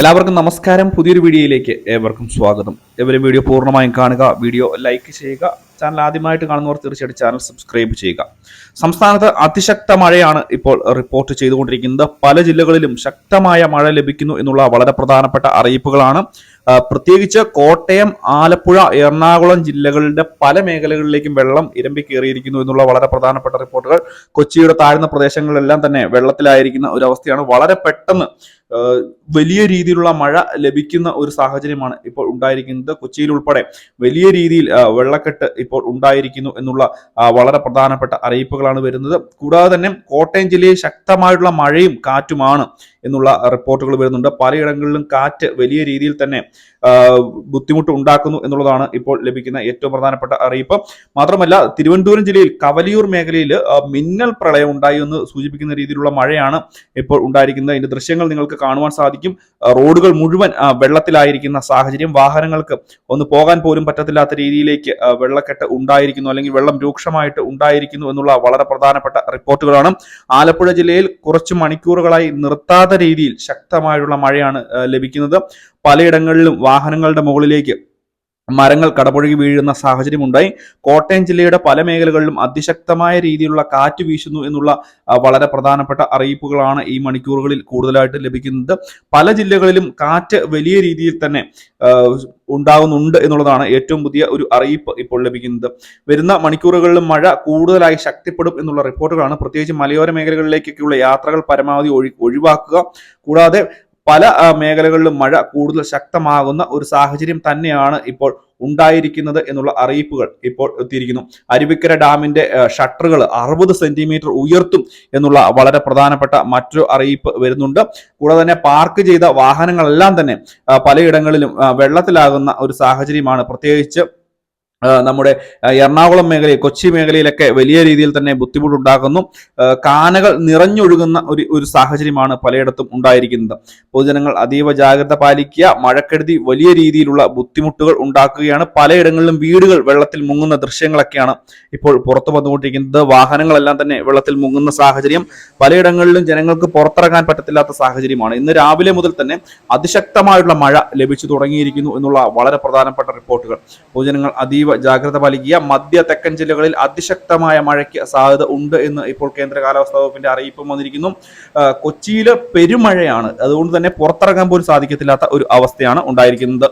എല്ലാവർക്കും നമസ്കാരം. പുതിയൊരു വീഡിയോയിലേക്ക് ഏവർക്കും സ്വാഗതം. എവരും വീഡിയോ പൂർണമായും കാണുക വീഡിയോ ലൈക്ക് ചെയ്യുക ചാനൽ ആദ്യമായിട്ട് കാണുന്നവർ തീർച്ചയായിട്ടും ചാനൽ സബ്സ്ക്രൈബ് ചെയ്യുക. സംസ്ഥാനത്ത് അതിശക്ത മഴയാണ് ഇപ്പോൾ റിപ്പോർട്ട് ചെയ്തുകൊണ്ടിരിക്കുന്നത്. പല ജില്ലകളിലും ശക്തമായ മഴ ലഭിക്കുന്നു എന്നുള്ള വളരെ പ്രധാനപ്പെട്ട അറിയിപ്പുകളാണ് പ്രത്യേകിച്ച് കോട്ടയം ആലപ്പുഴ എറണാകുളം ജില്ലകളുടെ പല മേഖലകളിലേക്കും വെള്ളം ഇരമ്പി കയറിയിരിക്കുന്നു എന്നുള്ള വളരെ പ്രധാനപ്പെട്ട റിപ്പോർട്ടുകൾ. കൊച്ചിയുടെ താഴ്ന്ന പ്രദേശങ്ങളിലെല്ലാം തന്നെ വെള്ളത്തിലായിരിക്കുന്ന ഒരു അവസ്ഥയാണ് വളരെ പെട്ടെന്ന് വലിയ രീതിയിലുള്ള മഴ ലഭിക്കുന്ന ഒരു സാഹചര്യമാണ് ഇപ്പോൾ ഉണ്ടായിരിക്കുന്നത്. കൊച്ചിയിൽ ഉൾപ്പെടെ വലിയ രീതിയിൽ വെള്ളക്കെട്ട് ഇപ്പോൾ ഉണ്ടായിരിക്കുന്നു എന്നുള്ള വളരെ പ്രധാനപ്പെട്ട അറിയിപ്പുകളാണ് വരുന്നത്. കൂടാതെ തന്നെ കോട്ടയം ജില്ലയിൽ ശക്തമായിട്ടുള്ള മഴയും കാറ്റുമാണ് എന്നുള്ള റിപ്പോർട്ടുകൾ വരുന്നുണ്ട്. പലയിടങ്ങളിലും കാറ്റ് വലിയ രീതിയിൽ തന്നെ ബുദ്ധിമുട്ട് ഉണ്ടാക്കുന്നു എന്നുള്ളതാണ് ഇപ്പോൾ ലഭിക്കുന്ന ഏറ്റവും പ്രധാനപ്പെട്ട അറിയിപ്പ്. മാത്രമല്ല തിരുവനന്തപുരം ജില്ലയിൽ കവലിയൂർ മേഖലയിൽ മിന്നൽ പ്രളയം ഉണ്ടായി എന്ന് സൂചിപ്പിക്കുന്ന രീതിയിലുള്ള മഴയാണ് ഇപ്പോൾ ഉണ്ടായിരിക്കുന്നത്. ഇതിന്റെ ദൃശ്യങ്ങൾ നിങ്ങൾക്ക് കാണുവാൻ സാധിക്കും. റോഡുകൾ മുഴുവൻ വെള്ളത്തിലായിരിക്കുന്ന സാഹചര്യം. വാഹനങ്ങൾക്ക് ഒന്ന് പോകാൻ പോലും പറ്റത്തില്ലാത്ത രീതിയിലേക്ക് വെള്ളക്കെട്ട് ഉണ്ടായിരിക്കുന്നു അല്ലെങ്കിൽ വെള്ളം രൂക്ഷമായിട്ട് ഉണ്ടായിരിക്കുന്നു എന്നുള്ള വളരെ പ്രധാനപ്പെട്ട റിപ്പോർട്ടുകളാണ്. ആലപ്പുഴ ജില്ലയിൽ കുറച്ച് മണിക്കൂറുകളായി നിർത്താത്ത രീതിയിൽ ശക്തമായിട്ടുള്ള മഴയാണ് ലഭിക്കുന്നത്. പലയിടങ്ങളിലും വാഹനങ്ങളുടെ മുകളിലേക്ക് മരങ്ങൾ കടപുഴകി വീഴുന്ന സാഹചര്യമുണ്ടായി. കോട്ടയം ജില്ലയുടെ പല മേഖലകളിലും അതിശക്തമായ രീതിയിലുള്ള കാറ്റ് വീശുന്നു എന്നുള്ള വളരെ പ്രധാനപ്പെട്ട അറിയിപ്പുകളാണ് ഈ മണിക്കൂറുകളിൽ കൂടുതലായിട്ട് ലഭിക്കുന്നത്. പല ജില്ലകളിലും കാറ്റ് വലിയ രീതിയിൽ തന്നെ ഉണ്ടാകുന്നുണ്ട് എന്നുള്ളതാണ് ഏറ്റവും പുതിയ ഒരു അറിയിപ്പ് ഇപ്പോൾ ലഭിക്കുന്നത്. വരുന്ന മണിക്കൂറുകളിലും മഴ കൂടുതലായി ശക്തിപ്പെടും എന്നുള്ള റിപ്പോർട്ടുകളാണ്. പ്രത്യേകിച്ച് മലയോര മേഖലകളിലേക്കൊക്കെയുള്ള യാത്രകൾ പരമാവധി ഒഴി ഒഴിവാക്കുക. കൂടാതെ പല മേഖലകളിലും മഴ കൂടുതൽ ശക്തമാകുന്ന ഒരു സാഹചര്യം തന്നെയാണ് ഇപ്പോൾ ഉണ്ടായിരിക്കുന്നത് എന്നുള്ള അറിയിപ്പുകൾ ഇപ്പോൾ എത്തിയിരിക്കുന്നു. അരുവിക്കര ഡാമിന്റെ ഷട്ടറുകൾ അറുപത് സെന്റിമീറ്റർ ഉയർത്തും എന്നുള്ള വളരെ പ്രധാനപ്പെട്ട മറ്റൊരു അറിയിപ്പ് വരുന്നുണ്ട്. കൂടാതെ തന്നെ പാർക്ക് ചെയ്ത വാഹനങ്ങളെല്ലാം തന്നെ പലയിടങ്ങളിലും വെള്ളത്തിലാകുന്ന ഒരു സാഹചര്യമാണ്. പ്രത്യേകിച്ച് നമ്മുടെ എറണാകുളം മേഖലയിൽ കൊച്ചി മേഖലയിലൊക്കെ വലിയ രീതിയിൽ തന്നെ ബുദ്ധിമുട്ടുണ്ടാക്കുന്നു. കാനകൾ നിറഞ്ഞൊഴുകുന്ന ഒരു ഒരു സാഹചര്യമാണ് പലയിടത്തും ഉണ്ടായിരിക്കുന്നത്. പൊതുജനങ്ങൾ അതീവ ജാഗ്രത പാലിക്കുക മഴക്കെടുതി വലിയ രീതിയിലുള്ള ബുദ്ധിമുട്ടുകൾ ഉണ്ടാക്കുകയാണ്. പലയിടങ്ങളിലും വീടുകൾ വെള്ളത്തിൽ മുങ്ങുന്ന ദൃശ്യങ്ങളൊക്കെയാണ് ഇപ്പോൾ പുറത്തു വന്നുകൊണ്ടിരിക്കുന്നത്. വാഹനങ്ങളെല്ലാം തന്നെ വെള്ളത്തിൽ മുങ്ങുന്ന സാഹചര്യം പലയിടങ്ങളിലും ജനങ്ങൾക്ക് പുറത്തിറങ്ങാൻ പറ്റത്തില്ലാത്ത സാഹചര്യമാണ്. ഇന്ന് രാവിലെ മുതൽ തന്നെ അതിശക്തമായുള്ള മഴ ലഭിച്ചു തുടങ്ങിയിരിക്കുന്നു എന്നുള്ള വളരെ പ്രധാനപ്പെട്ട റിപ്പോർട്ടുകൾ. പൊതുജനങ്ങൾ അതീവ ജാഗ്രത പാലിക്കുക. മധ്യ തെക്കൻ ജില്ലകളിൽ അതിശക്തമായ മഴയ്ക്ക് സാധ്യത ഉണ്ട് എന്ന് ഇപ്പോൾ കേന്ദ്ര കാലാവസ്ഥാ വകുപ്പിന്റെ അറിയിപ്പും വന്നിരിക്കുന്നു. കൊച്ചിയിൽ പെരുമഴയാണ്. അതുകൊണ്ട് തന്നെ പുറത്തിറങ്ങാൻ പോലും സാധിക്കത്തില്ലാത്ത ഒരു അവസ്ഥയാണ് ഉണ്ടായിരിക്കുന്നത്.